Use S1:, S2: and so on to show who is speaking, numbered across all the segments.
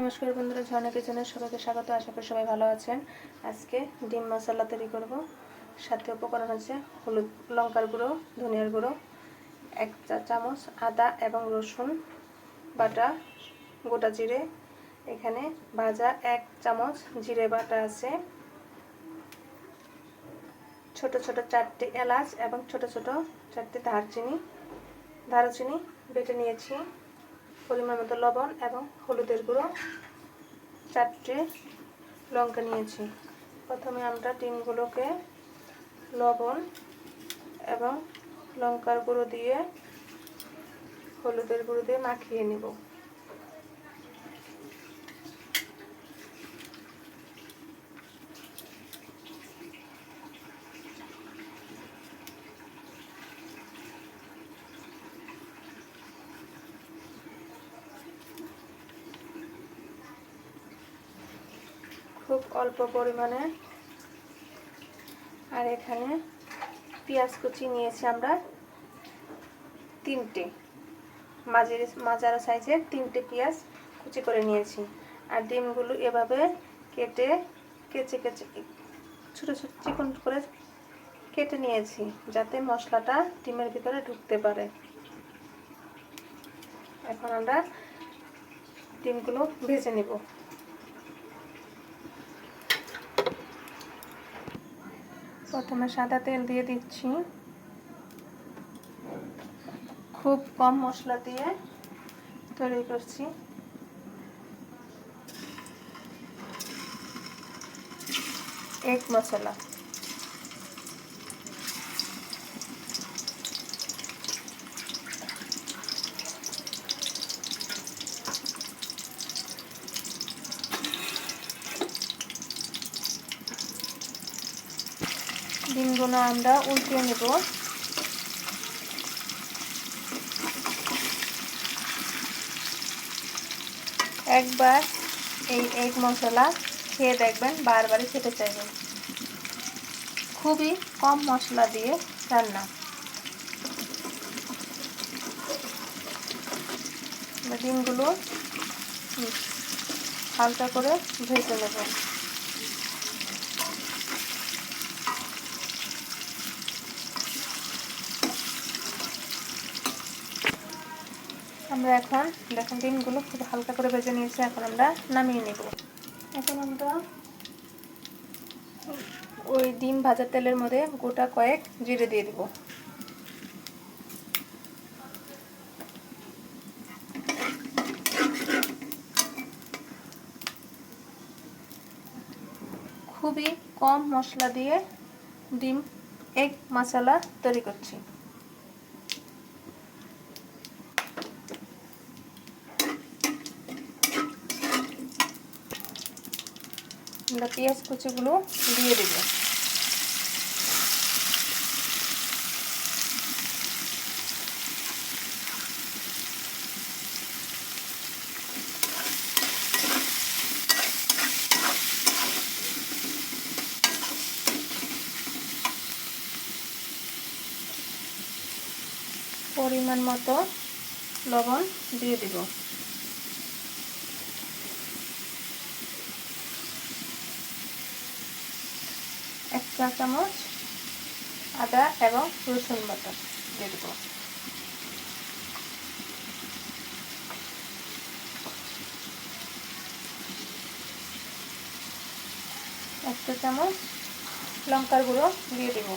S1: নমস্কার বন্ধুরা, ঝর্ণা কিচেনের সবাইকে স্বাগত। আশা করি সবাই ভালো আছেন। আজকে ডিম মশলা তৈরি করব। সাথে উপকরণ হচ্ছে হলুদ লঙ্কার গুঁড়ো, ধনিয়ার গুঁড়ো, এক চা চামচ আদা এবং রসুন বাটা, গোটা জিরে। এখানে ভাজা এক চামচ জিরে বাটা আছে। ছোট ছোট চারটে এলাচ এবং ছোট ছোট চারটি দারচিনি দারুচিনি বেটে নিয়েছি। পরিমাণ মতো লবণ এবং হলুদের গুঁড়ো। চারটে লঙ্কা নিয়েছি। প্রথমে আমরা ডিমগুলোকে লবণ এবং লঙ্কার গুঁড়ো দিয়ে হলুদের গুঁড়ো দিয়ে মাখিয়ে নেব। খুব অল্প পরিমাণে। আর এখানে পেঁয়াজ কুচি নিয়েছি আমরা তিনটে। মাঝের, মাঝারো সাইজের তিনটে পেঁয়াজ কুচি করে নিয়েছি। আর ডিমগুলো এভাবে কেটে, কেচে কেচে, ছোটো ছোটো চিকন করে কেটে নিয়েছি, যাতে মশলাটা ডিমের ভিতরে ঢুকতে পারে। এখন আমরা ডিমগুলো ভেজে নেব। প্রথমে সাদা তেল দিয়ে দিচ্ছি। খুব কম মশলা দিয়ে তৈরি করছি। এক মশলা। ডিমগুলো আমরা উল্টে নেব। একবার এই এক মশলা খেয়ে দেখবেন, বারবারই খেতে চাইবেন। খুবই কম মশলা দিয়ে রান্না। ডিমগুলো হালকা করে ভেজে নেব। আমরা এখন দেখেন ডিমগুলো খুব হালকা করে ভেজে নিয়েছি, এখন আমরা নামিয়ে নেব। এখন আমরা ওই ডিম ভাজা তেলের মধ্যে গোটা কয়েক জিরে দিয়ে দিব। খুবই কম মশলা দিয়ে ডিম, এগ, মশলা তৈরি করছি। আমরা পেঁয়াজ কুচিগুলো দিয়ে দেব। পরিমাণ মতো লবণ দিয়ে দেব। চা চামচ আদা এবং রসুন বাটা দিয়ে দেবো। এক চা চামচ লঙ্কার গুঁড়ো দিয়ে দেবো।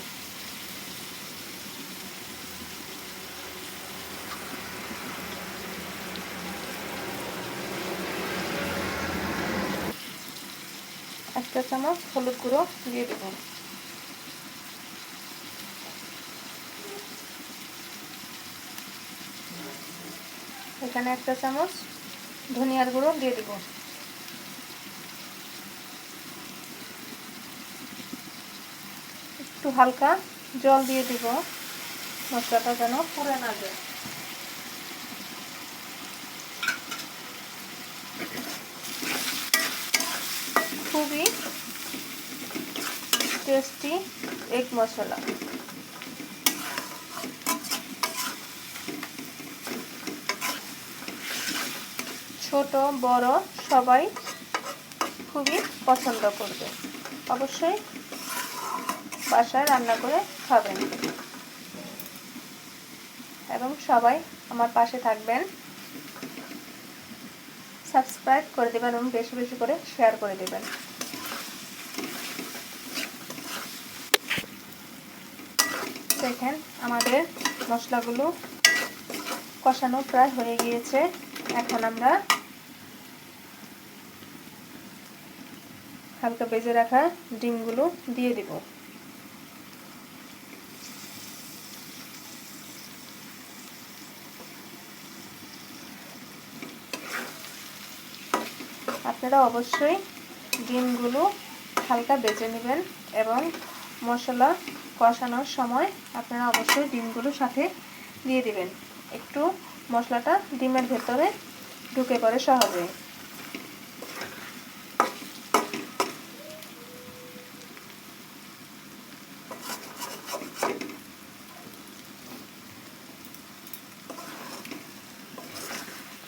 S1: একটা চামচ হলুদ গুঁড়ো দিয়ে দেব। এখানে একটা চামচ ধনিয়ার গুঁড়ো দিয়ে দেব। একটু হালকা জল দিয়ে দিব। মশলাটা যেন পুড়ে না যায়। খুবই টেস্টি এগ মশলা। ছোট, বড় সবাই খুবই পছন্দ করবে। অবশ্যই বাসায় রান্না করে খাবেন। এবং সবাই আমার পাশে থাকবেন। সাবস্ক্রাইব করে দেবেন এবং বেশি বেশি করে শেয়ার করে দেবেন। দেখেন আমাদের মশলাগুলো কষানো প্রায় হয়ে গিয়েছে। এখন আমরা হালকা বেজে রাখা ডিমগুলো দিয়ে দিব। আপনারা অবশ্যই ডিমগুলো হালকা বেজে নেবেন এবং মশলা কষানোর সময় আপনারা অবশ্যই ডিমগুলো সাথে দিয়ে দিবেন। একটু মশলাটা ডিমের ভেতরে ঢুকে পড়ে সহজে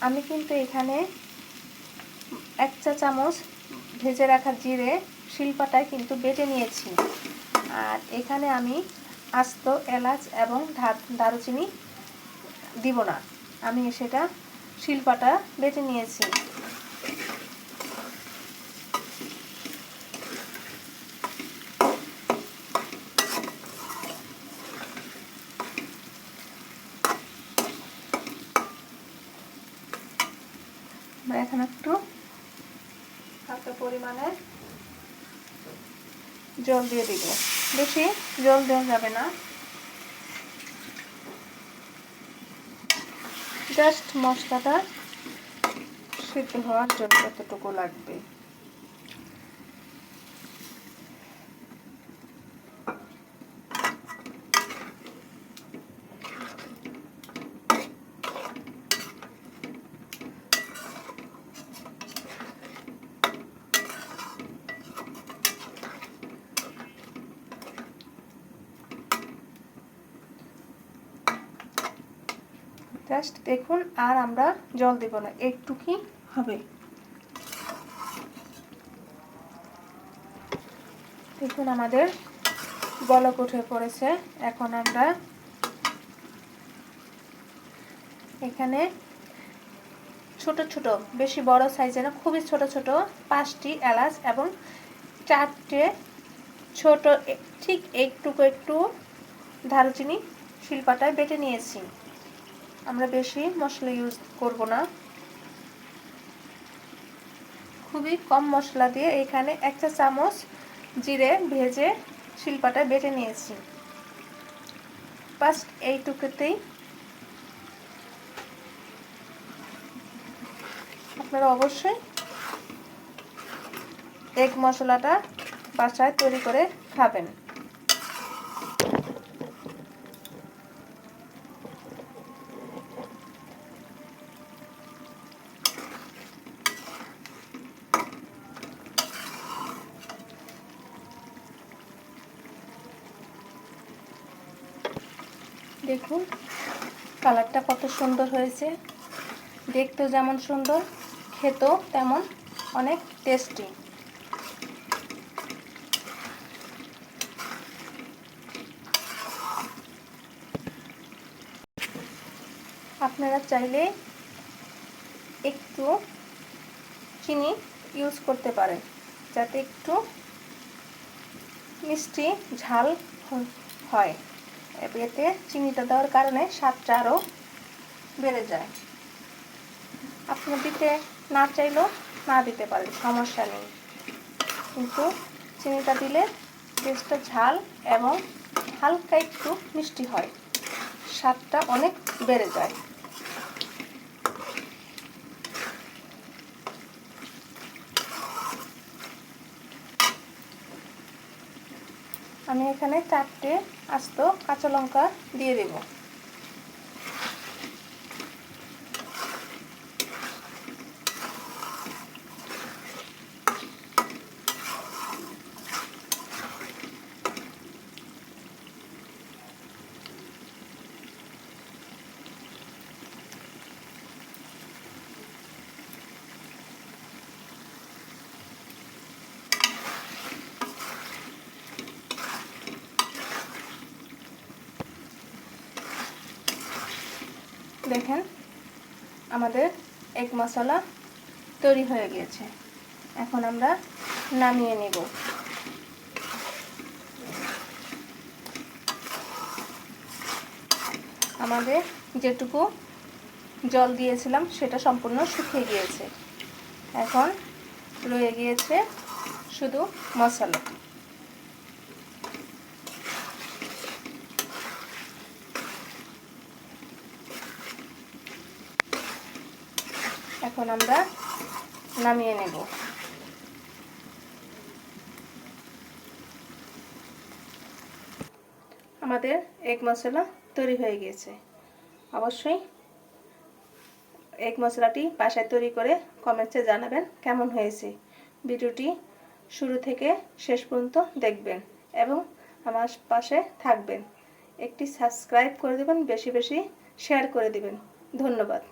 S1: আমি কিন্তু এখানে এক চা চামচ ভেজে রাখা জিরে শিল্পাটায় কিন্তু বেটে নিয়েছি। আর এখানে আমি আস্ত এলাচ এবং দারুচিনি দিব না। আমি সেটা শিল্পাটা বেটে নিয়েছি। এখন একটু। হালকা পরিমাণে জল দিয়ে দিব। বেশি জল দেওয়া যাবে না। জাস্ট মশলাটা সিদ্ধ হওয়ার জন্য কতটুকু লাগবে। জাস্ট দেখুন, আর আমরা জল দেব না একটু হবে। দেখুন, আমাদের বলক উঠে পড়েছে। এখন আমরা এখানে ছোট ছোট, বেশি বড় সাইজের না, খুবই ছোট ছোট পাঁচটি এলাচ এবং চারটে ছোট ঠিক একটুকু একটু দারুচিনি শিল্পাটায় বেটে নিয়েছি। আমরা বেশি মশলা ইউজ করব না। খুবই কম মশলা দিয়ে এখানে একটা চামচ জিরে ভেজে শিল্পাটা বেটে নিয়েছি। ফার্স্ট এইটুকুতেই আপনারা অবশ্যই এগ মশলাটা বাসায় তৈরি করে খাবেন। দেখুন, কালারটা কত সুন্দর হয়েছে। দেখতেও যেমন সুন্দর, খেতেও তেমন অনেক টেস্টি আপনারা চাইলে একটু চিনি ইউজ করতে পারেন, যাতে একটু মিষ্টি ঝাল হয়। এতে চিনিটা দেওয়ার কারণে স্বাদটা আরও বেড়ে যায়। আপনি দিতে না চাইলেও না দিতে পারেন, সমস্যা নেই। কিন্তু চিনিটা দিলে টেস্টটা ঝাল এবং হালকা একটু মিষ্টি হয়, স্বাদটা অনেক বেড়ে যায়। আমি এখানে চারটে আস্ত কাঁচা লঙ্কা দিয়ে দেব। দেখেন, আমাদের এক মশলা তৈরি হয়ে গিয়েছে। এখন আমরা নামিয়ে নেব। আমাদের যেটুকু জল দিয়েছিলাম, সেটা সম্পূর্ণ শুকিয়ে গিয়েছে। এখন রয়ে গিয়েছে শুধু মশলা। এখন আমরা নামিয়ে নেব। আমাদের এক মশলা তৈরি হয়ে গিয়েছে। অবশ্যই এক মশলাটি বাসায় তৈরি করে কমেন্টসে জানাবেন কেমন হয়েছে। ভিডিওটি শুরু থেকে শেষ পর্যন্ত দেখবেন এবং আমার পাশে থাকবেন। একটি সাবস্ক্রাইব করে দেবেন, বেশি বেশি শেয়ার করে দেবেন। ধন্যবাদ।